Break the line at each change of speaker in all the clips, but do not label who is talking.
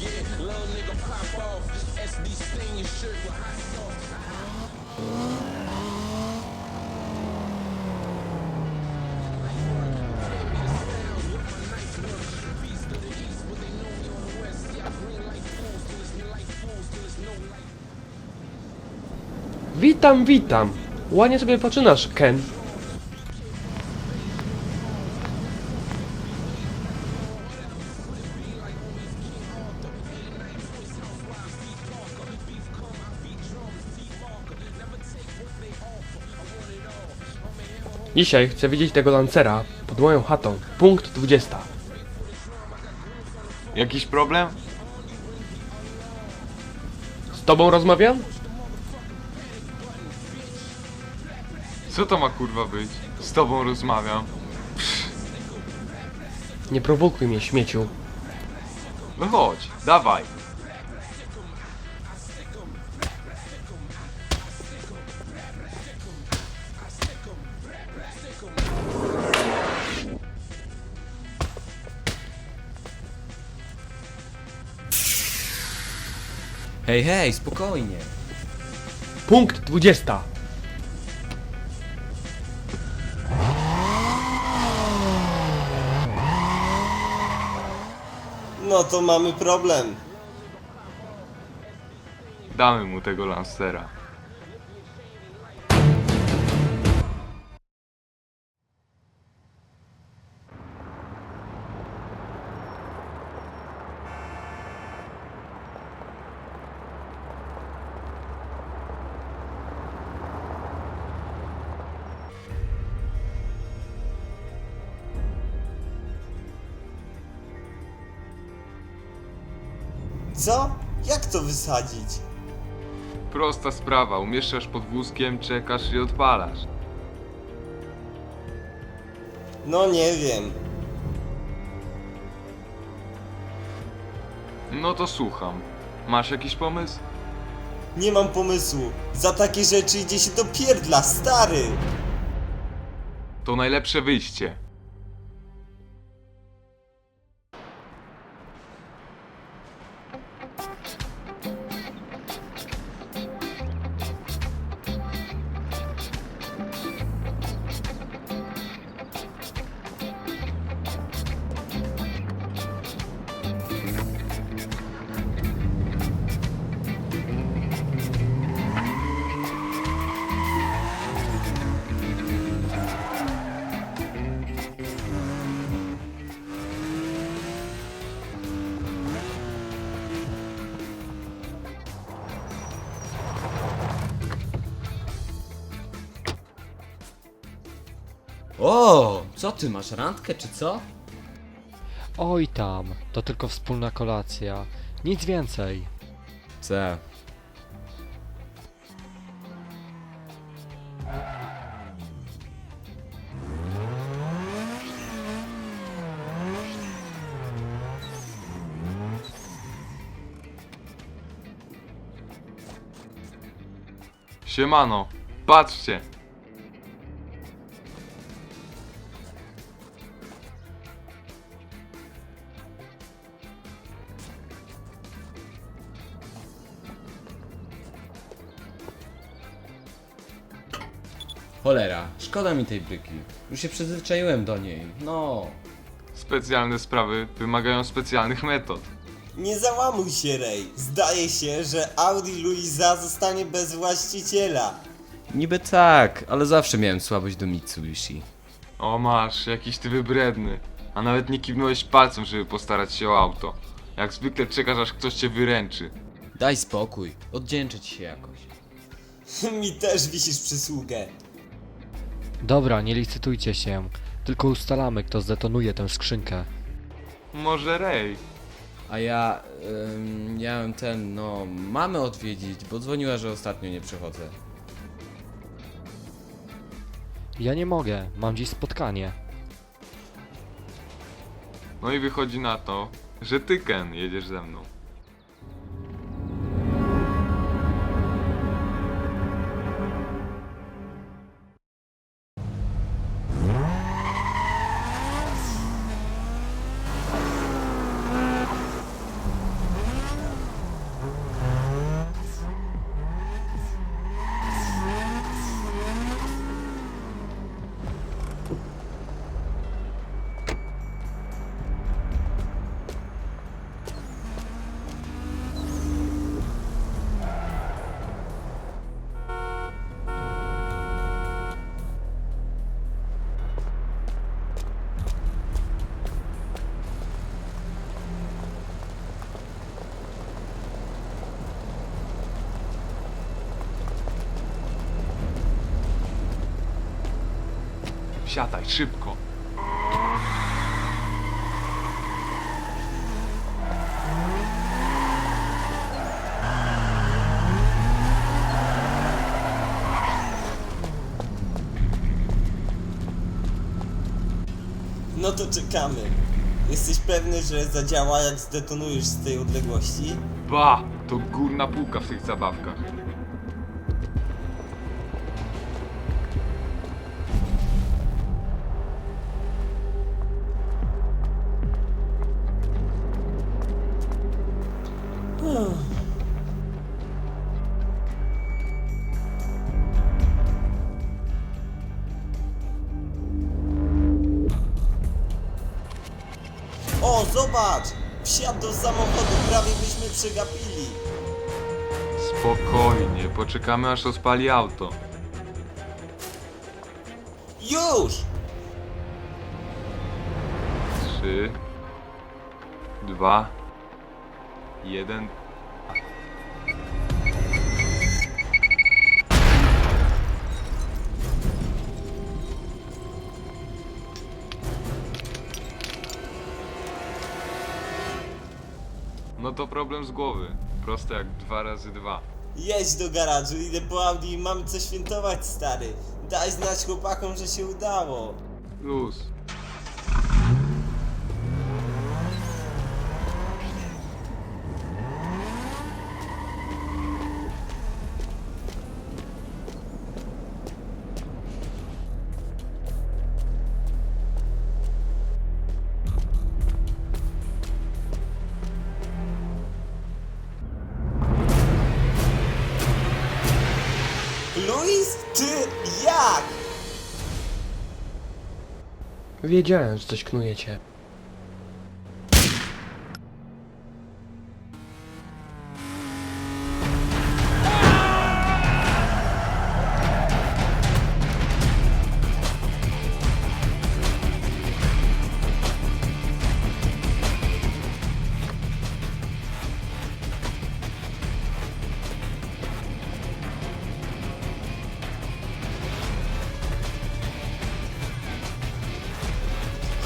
yeah, little nigga pop off. SD stain your shirt with hot sauce.
Witam, witam. Ładnie sobie poczynasz, Ken. Dzisiaj chcę widzieć tego lancera pod moją chatą. Punkt 20.
Jakiś problem?
Z tobą rozmawiam?
Co to ma kurwa być? Z tobą rozmawiam.
Nie prowokuj mnie, śmieciu.
No chodź, dawaj.
Hej, hej, spokojnie.
Punkt 20.
No to mamy problem.
Damy mu tego lancera.
Co? Jak to wysadzić?
Prosta sprawa, umieszczasz pod wózkiem, czekasz i odpalasz.
No nie wiem.
No to słucham. Masz jakiś pomysł?
Nie mam pomysłu. Za takie rzeczy idzie się do pierdla, stary!
To najlepsze wyjście. Thank you.
O, co ty masz randkę czy co?
Oj tam, to tylko wspólna kolacja. Nic więcej.
Ce.
Siemano, patrzcie.
Cholera, szkoda mi tej bryki. Już się przyzwyczaiłem do niej. No.
Specjalne sprawy wymagają specjalnych metod.
Nie załamuj się, Rej. Zdaje się, że Audi Luiza zostanie bez właściciela.
Niby tak, ale zawsze miałem słabość do Mitsubishi.
O masz, jakiś ty wybredny. A nawet nie kiwnąłeś palcem, żeby postarać się o auto. Jak zwykle czekasz, aż ktoś cię wyręczy.
Daj spokój, oddzięczę ci się jakoś.
Mi też wisisz przysługę.
Dobra, nie licytujcie się. Tylko ustalamy, kto zdetonuje tę skrzynkę.
Może Rej.
A ja, ym, miałem ten, no, mamę odwiedzić, bo dzwoniła, że ostatnio nie przychodzę.
Ja nie mogę, mam dziś spotkanie.
No i wychodzi na to, że ty Ken jedziesz ze mną. Siadaj, szybko.
No to czekamy. Jesteś pewny, że zadziała jak zdetonujesz z tej odległości?
Ba! To górna półka w tych zabawkach.
O, zobacz! Wsiadł do samochodu, prawie byśmy przegapili.
Spokojnie, poczekamy aż rozpali auto.
Już!
Trzy, dwa, jeden. No to problem z głowy. Proste jak dwa razy dwa.
Jedź do garażu, idę po Audi i mamy co świętować, stary. Daj znać chłopakom, że się udało.
Luz.
Wiedziałem, że coś knujecie.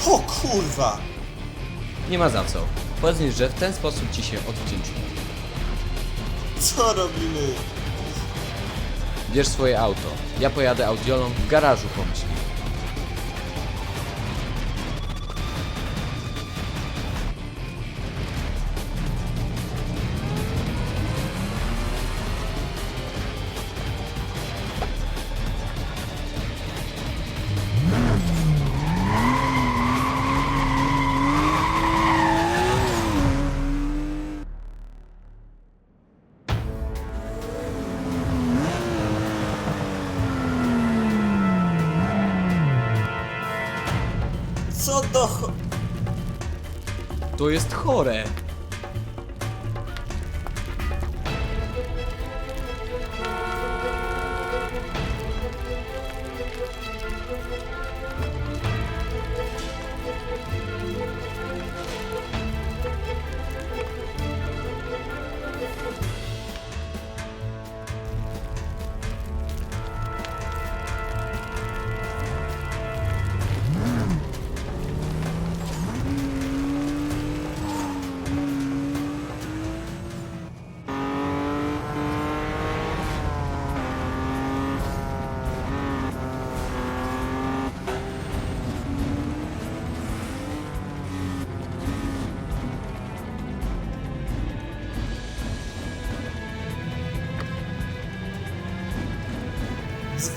O kurwa!
Nie ma za co. Powiedz, że w ten sposób ci się odwdzięczymy.
Co robimy?
Bierz swoje auto. Ja pojadę audiolą w garażu pomyśl.
Co cho...
To jest chore!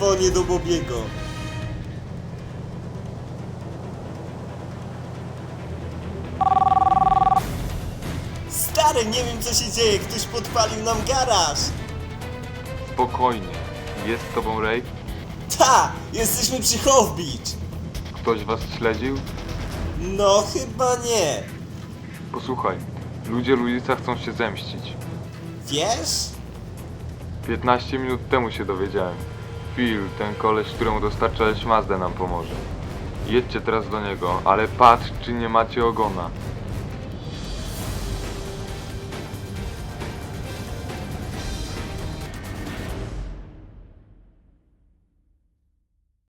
Dzwonię do Bobiego. Stary, nie wiem co się dzieje, ktoś podpalił nam garaż.
Spokojnie. Jest z tobą Ray?
Ta, jesteśmy przy Beach.
Ktoś was śledził?
No chyba nie.
Posłuchaj, ludzie Luisa chcą się zemścić.
Wiesz?
15 minut temu się dowiedziałem. Phil, ten koleś, któremu dostarczałeś Mazdę nam pomoże. Jedźcie teraz do niego, ale patrz, czy nie macie ogona.